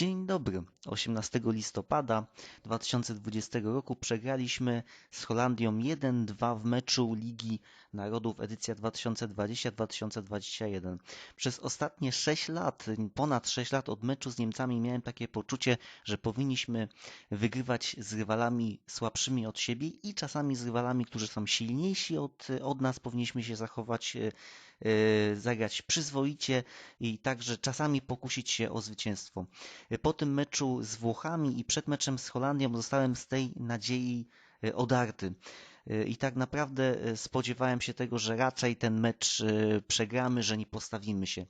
Dzień dobry. 18 listopada 2020 roku przegraliśmy z Holandią 1-2 w meczu Ligi Narodów edycja 2020-2021. Przez ostatnie 6 lat, ponad 6 lat od meczu z Niemcami miałem takie poczucie, że powinniśmy wygrywać z rywalami słabszymi od siebie i czasami z rywalami, którzy są silniejsi od, od nas. Powinniśmy się zachować, e, e, zagrać przyzwoicie i także czasami pokusić się o zwycięstwo. Po tym meczu z Włochami i przed meczem z Holandią zostałem z tej nadziei e, odarty. E, I tak naprawdę e, spodziewałem się tego, że raczej ten mecz przegramy, że nie postawimy się.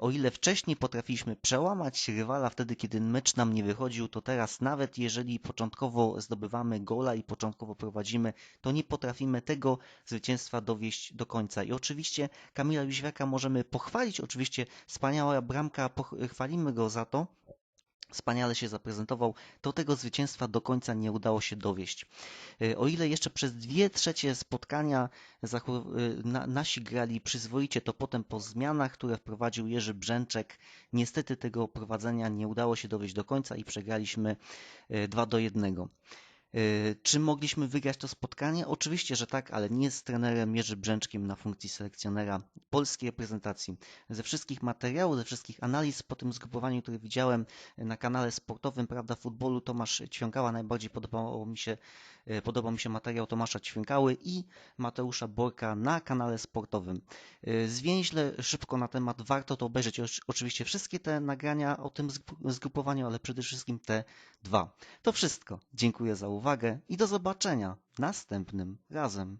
O ile wcześniej potrafiliśmy przełamać rywala wtedy, kiedy mecz nam nie wychodził, to teraz nawet jeżeli początkowo zdobywamy gola i początkowo prowadzimy, to nie potrafimy tego zwycięstwa dowieść do końca. I oczywiście Kamila Jóźwiaka możemy pochwalić, oczywiście wspaniała bramka, chwalimy go za to, wspaniale się zaprezentował, to tego zwycięstwa do końca nie udało się dowieść. E, o ile jeszcze przez dwie trzecie spotkania e, nasi grali przyzwoicie, to potem po zmianach, które wprowadził Jerzy Brzęczek, niestety tego prowadzenia nie udało się dowieść do końca i przegraliśmy 2 e, do 1. Y, czy mogliśmy wygrać to spotkanie? Oczywiście, że tak, ale nie z trenerem Jerzy Brzęczkiem na funkcji selekcjonera polskiej reprezentacji. Ze wszystkich materiałów, ze wszystkich analiz po tym zgrupowaniu, które widziałem na kanale sportowym Prawda Futbolu, Tomasz Ćwiąkała, najbardziej podobało mi się, y, podobał mi się materiał Tomasza Ćwiąkały i Mateusza Borka na kanale sportowym. Y, zwięźle szybko na temat, warto to obejrzeć. Oczywiście wszystkie te nagrania o tym zgrupowaniu, ale przede wszystkim te dwa. To wszystko. Dziękuję za uwagę uwagę i do zobaczenia następnym razem.